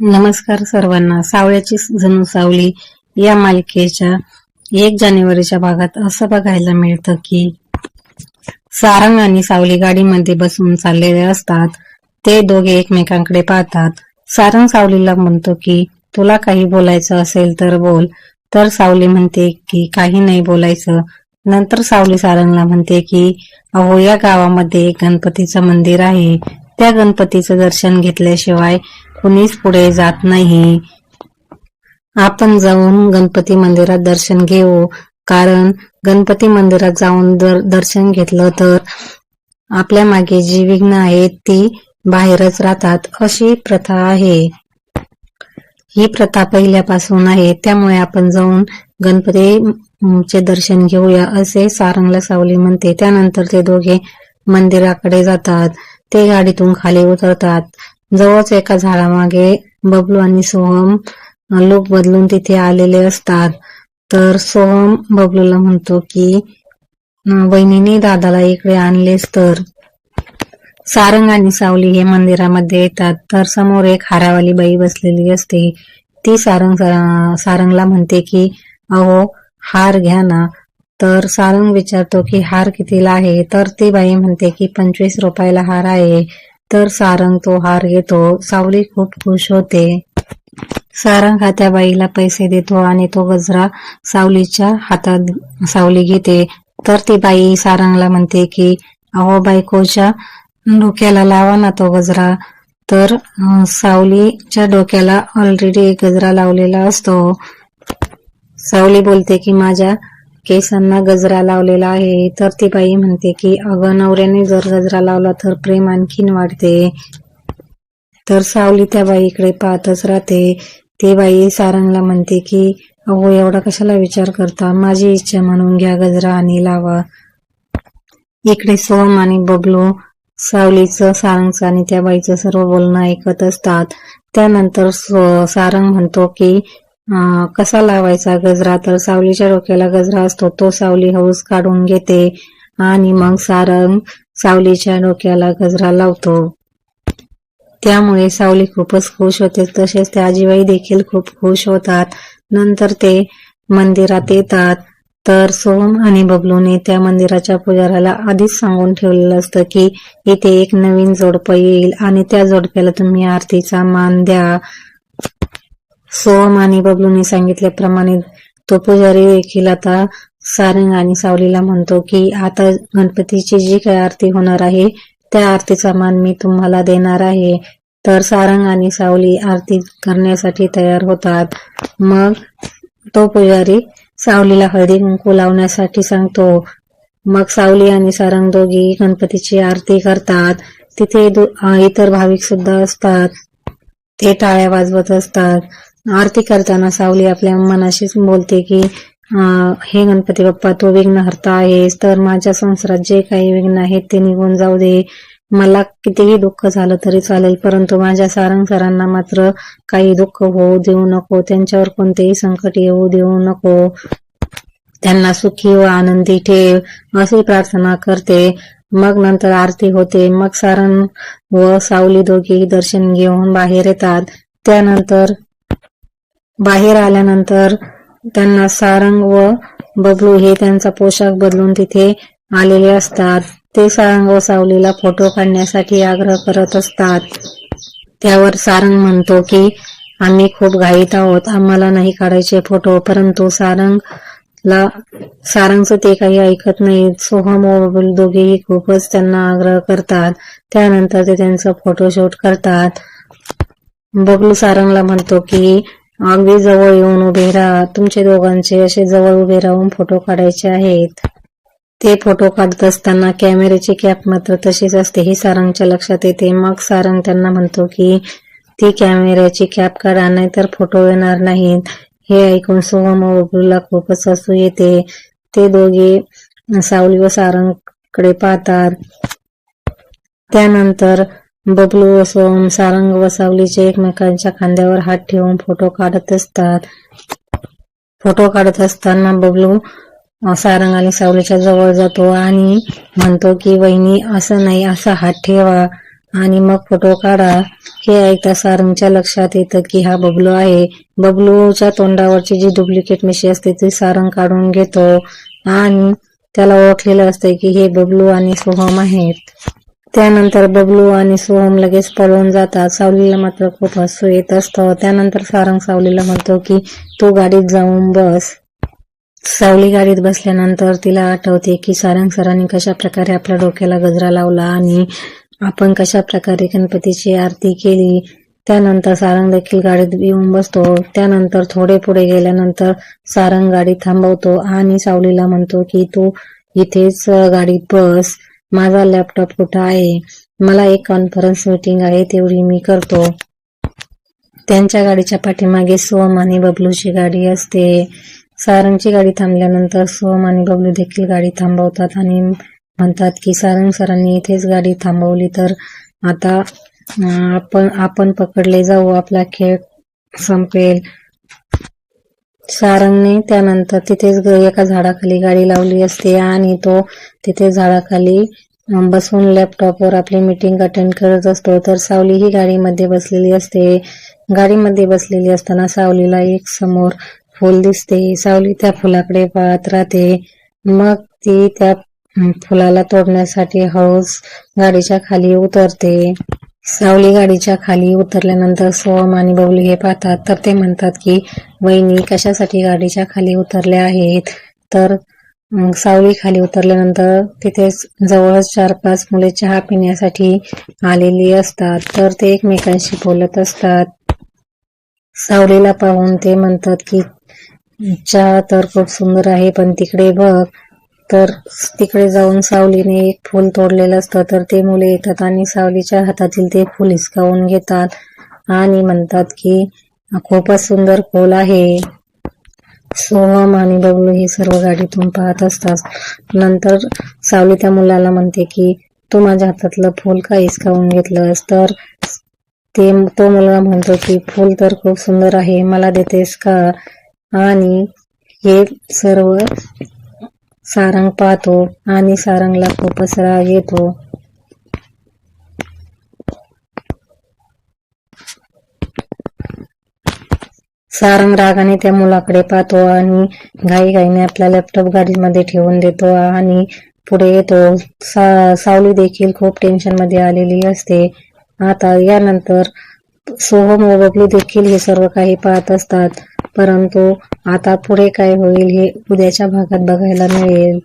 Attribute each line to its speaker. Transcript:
Speaker 1: नमस्कार सर्वांना. सावळ्याची जणू सावली या मालिकेच्या एक जानेवारीच्या भागात असं बघायला मिळतं की सारंग आणि सावली गाडीमध्ये बसून चाललेले असतात. ते दोघे एकमेकांकडे पाहतात. सारंग सावलीला म्हणतो की तुला काही बोलायचं असेल तर बोल. तर सावली म्हणते की काही नाही बोलायचं. नंतर सावली सारंगला म्हणते की अहो या गावामध्ये एक गणपतीचं मंदिर आहे. त्या गणपतीचं दर्शन घेतल्याशिवाय कुणीच पुढे जात नाही. आपण जाऊन गणपती मंदिरात दर्शन घेऊ. कारण गणपती मंदिरात जाऊन दर दर्शन घेतलं तर आपल्या मागे जी विघ्न आहेत ती बाहेरच राहतात. अशी प्रथा आहे. ही प्रथा पहिल्यापासून आहे. त्यामुळे आपण जाऊन गणपतीचे दर्शन घेऊया असे सारंगला सावली म्हणते. त्यानंतर ते दोघे मंदिराकडे जातात. ते गाडीतून खाली उतरतात. जवळच एका झाडामागे बबलू आणि सोहम लोक बदलून तिथे आलेले असतात. तर सोहम बबलूला म्हणतो की बहिणीने दादाला इकडे आणलेस तर. सारंग आणि सावली हे मंदिरामध्ये येतात. तर समोर एक हारावाली बाई बसलेली असते. ती सारंग सारंगला म्हणते की अहो हार घ्या ना. तर सारंग विचारतो की हार कितीला आहे? तर ती बाई म्हणते की पंचवीस रुपयाला हार आहे. तर सारंग तो हार घेतो. सावली खूप खुश होते. सारंग हा त्या बाईला पैसे देतो आणि तो गजरा सावलीच्या हातात सावली घेते. तर ती बाई सारंगला म्हणते की अहो बायकोच्या डोक्याला लावा ना तो गजरा. तर सावलीच्या डोक्याला ऑलरेडी एक गजरा लावलेला असतो. सावली बोलते की माझ्या केसांना गजरा लावलेला आहे. तर ती बाई म्हणते की अगं नवऱ्याने जर गजरा लावला तर प्रेम आणखीन वाढते. तर सावली त्या बाईकडे पाहतच राहते. ती बाई सारंगला म्हणते की अहो एवढा कशाला विचार करता? माझी इच्छा म्हणून घ्या गजरा आणि लावा. इकडे सोम आणि बबलू सावलीचं सारंगचं आणि त्या बाईचं सर्व बोलणं ऐकत असतात. त्यानंतर सारंग म्हणतो की कसा लावायचा गजरा? तर सावलीच्या डोक्याला गजरा असतो. तो सावली हौस काढून घेते आणि मग सारंग सावलीच्या डोक्याला गजरा लावतो. त्यामुळे सावली खूपच खुश होते. तसेच त्या आजीबाई देखील खूप खुश होतात. नंतर ते मंदिरात येतात. तर सोहम आणि बबलूने त्या मंदिराच्या पुजाऱ्याला आधीच सांगून ठेवलेलं असतं की इथे एक नवीन जोडपं येईल आणि त्या जोडप्याला तुम्ही आरतीचा मान द्या. सोहम आणि बबलूने सांगितल्याप्रमाणे तो पुजारी देखील आता सारंग आणि सावलीला म्हणतो की आता गणपतीची जी काही आरती होणार आहे त्या आरतीचा मान मी तुम्हाला देणार आहे. तर सारंग आणि सावली आरती करण्यासाठी तयार होतात. मग तो पुजारी सावलीला हळदी कुंकू लावण्यासाठी सांगतो. मग सावली आणि सारंग दोघी गणपतीची आरती करतात. तिथे दो- इतर भाविक सुद्धा असतात. ते टाळ्या वाजवत असतात. आरती करताना सावली आपल्या मनाशीच बोलते की हे गणपती बाप्पा तो विघ्नहर्ता आहेस तर माझ्या संसारात जे काही विघ्न आहेत ते निघून जाऊ दे. मला कितीही दुःख झालं तरी चालेल परंतु माझ्या सारंग सरांना मात्र काही दुःख होऊ देऊ नको त्यांच्यावर कोणतेही संकट येऊ देऊ नको. त्यांना सुखी व आनंदी ठेव अशी प्रार्थना करते. मग नंतर आरती होते. मग सारंग व सावली दोघी दर्शन घेऊन बाहेर येतात. त्यानंतर बाहेर आल्यानंतर त्यांना सारंग व बबलू हे त्यांचा पोशाख बदलून तिथे आलेले असतात. ते सारंग व सावलीला फोटो काढण्यासाठी आग्रह करत असतात. त्यावर सारंग म्हणतो की आम्ही खूप घाईत आहोत. आम्हाला नाही काढायचे फोटो परंतु सारंग ला सारंगचं ते काही ऐकत नाही. सोहम व बबलू दोघेही खूपच त्यांना आग्रह करतात. त्यानंतर ते त्यांचा फोटोशूट करतात. बबलू सारंगला म्हणतो की अगदी जवळ येऊन उभे राहा. तुमचे दोघांचे असे जवळ उभे राहून फोटो काढायचे आहेत. ते फोटो काढत असताना कॅमेऱ्याची कॅप मात्र तशीच असते हे सारंगच्या लक्षात येते. मग सारंग त्यांना म्हणतो की ती कॅमेऱ्याची कॅप काढा नाहीतर फोटो येणार नाहीत. हे ऐकून सोहम व बबलूला खूपच हसू येते. ते दोघे सावली व सारंगकडे पाहतात. त्यानंतर बबलू व सारंग व सावलीचे एकमेकांच्या खांद्यावर हात ठेवून फोटो काढत असतात. फोटो काढत असताना बबलू सारंग आणि सावलीच्या जवळ जातो आणि म्हणतो की वहिनी असं नाही असा हात ठेवा आणि मग फोटो काढा. हे ऐकता सारंगच्या लक्षात येतं की हा बबलू आहे. बबलूच्या तोंडावरची जी डुप्लिकेट मिशी असते ती सारंग काढून घेतो आणि त्याला ओळखलेलं असतंय की हे बबलू आणि सोहम आहेत. त्यानंतर बबलू आणि सोहम लगेच पळून जातात. सावलीला मात्र खूप हसू येत असतं. त्यानंतर सारंग सावलीला म्हणतो की तू गाडीत जाऊन बस. सावली गाडीत बसल्यानंतर तिला आठवते की सारंग सरांनी कशा प्रकारे आपल्या डोक्याला गजरा लावला आणि आपण कशा प्रकारे गणपतीची आरती केली. त्यानंतर सारंग देखील गाडीत येऊन बसतो. त्यानंतर थोडे पुढे गेल्यानंतर सारंग गाडी थांबवतो आणि सावलीला म्हणतो की तू इथेच गाडीत बस. माझा लॅपटॉप कुठं आहे? मला एक कॉन्फरन्स मीटिंग आहे तेवढी मी करतो. त्यांच्या गाडीच्या पाठीमागे सोम आणि बबलूची गाडी असते. सारंगची गाडी थांबल्यानंतर सोम आणि बबलू देखील गाडी थांबवतात आणि म्हणतात की सारंग सरांनी इथेच गाडी थांबवली तर आता आपण आपण पकडले जाऊ आपला खेळ संपेल. सारंगने त्यानंतर तिथेच ग- एका झाडाखाली गाडी लावली असते आणि तो तिथे झाडाखाली बसून लॅपटॉपवर आपली मीटिंग अटेंड करत असतो. तर सावली ही गाडीमध्ये बसलेली असते. गाडीमध्ये बसलेली असताना सावलीला एक समोर फुल दिसते. सावली त्या फुलाकडे पाहत राहते. मग ती त्या फुलाला तोडण्यासाठी हळूच गाडीच्या खाली उतरते. सावली गाडीच्या खाली उतरल्यानंतर सोहम आणि बबली हे पाहतात. तर ते म्हणतात की वहिनी कशासाठी गाडीच्या खाली उतरल्या आहेत? तर सावली खाली उतरल्यानंतर तिथेच जवळच चार पाच मुले चहा पिण्यासाठी आलेली असतात. तर ते एकमेकांशी बोलत असतात. सावलीला पाहून ते म्हणतात की चहा तर खूप सुंदर आहे पण तिकडे बघ तर तिकडे जाऊन सावलीने एक फूल तोडलेलं असतं तर ते मुले येतात आणि सावलीच्या हातातील ते फूल हिसकावून घेतात आणि म्हणतात की खूपच सुंदर फूल आहे. सोहम आणि बबलू हे सर्व गाडीतून पाहत असतात. नंतर सावली त्या मुलाला म्हणते की तू माझ्या हातातलं फूल का हिसकावून घेतलंस? तर ते तो मुलगा म्हणतो की फूल तर खूप सुंदर आहे मला देतेस का? आणि हे सर्व सारंग पाहतो आणि सारंगला खूपच राग येतो. सारंग रागाने त्या मुलाकडे पाहतो आणि घाई घाईने आपला लॅपटॉप गाडीमध्ये ठेवून देतो आणि पुढे येतो. सा, सावली देखील खूप टेन्शनमध्ये आलेली असते. आता यानंतर सोहम व बबलू देखील हे सर्व काही पाहत असतात. परंतु आता पुढे काय होईल हे उद्याच्या भागात बघायला मिळेल.